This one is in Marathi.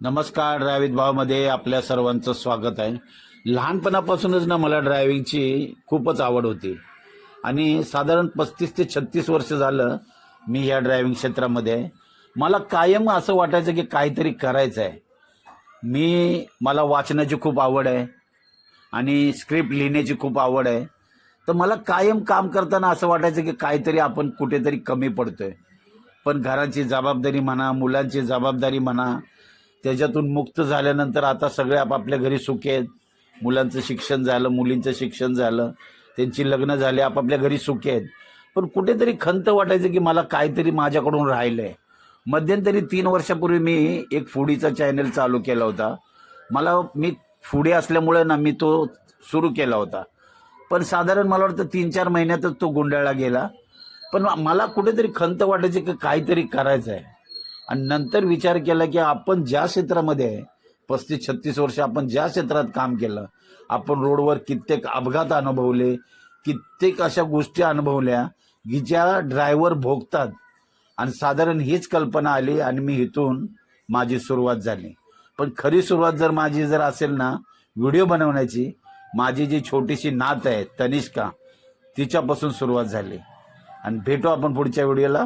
नमस्कार ड्रायव्हिंग भावमध्ये आपल्या सर्वांचं स्वागत आहे. लहानपणापासूनच ना मला ड्रायव्हिंगची खूपच आवड होती. आणि साधारण पस्तीस ते छत्तीस वर्ष झालं मी या ड्रायव्हिंग क्षेत्रामध्ये आहे. मला कायम असं वाटायचं की काहीतरी करायचं आहे. मी मला वाचनाची खूप आवड आहे आणि स्क्रिप्ट लिहिण्याची खूप आवड आहे. तर मला कायम काम करताना असं वाटायचं की काहीतरी आपण कुठेतरी कमी पडतोय. पण घराची जबाबदारी म्हणा मुलांची जबाबदारी म्हणा त्याच्यातून मुक्त झाल्यानंतर आता सगळे आपापल्या घरी सुखी आहेत. मुलांचं शिक्षण झालं मुलींचं शिक्षण झालं. त्यांची लग्न झाली आपापल्या घरी सुखी आहेत. पण कुठेतरी खंत वाटायचं की मला काहीतरी माझ्याकडून राहिलं आहे मध्यंतरी तीन वर्षापूर्वी मी एक फुडीचा चॅनल चालू केला होता. मला मी फुडी असल्यामुळे ना मी तो सुरू केला होता. पण साधारण मला वाटतं तीन चार महिन्यातच तो गुंडाळला गेला. पण मला कुठेतरी खंत वाटायची की काहीतरी करायचं आहे आणि नंतर विचार केला की आपण ज्या क्षेत्रामध्ये आहे पस्तीस छत्तीस वर्ष आपण ज्या क्षेत्रात काम केलं आपण रोडवर कित्येक अपघात अनुभवले कित्येक अशा गोष्टी अनुभवल्या की ज्या ड्रायव्हर भोगतात. आणि साधारण हीच कल्पना आली आणि मी इथून माझी सुरुवात झाली. पण खरी सुरुवात जर माझी जर असेल ना व्हिडिओ बनवण्याची माझी जी छोटीशी नात आहे तनिष्का तिच्यापासून सुरुवात झाली. आणि भेटू आपण पुढच्या व्हिडिओला.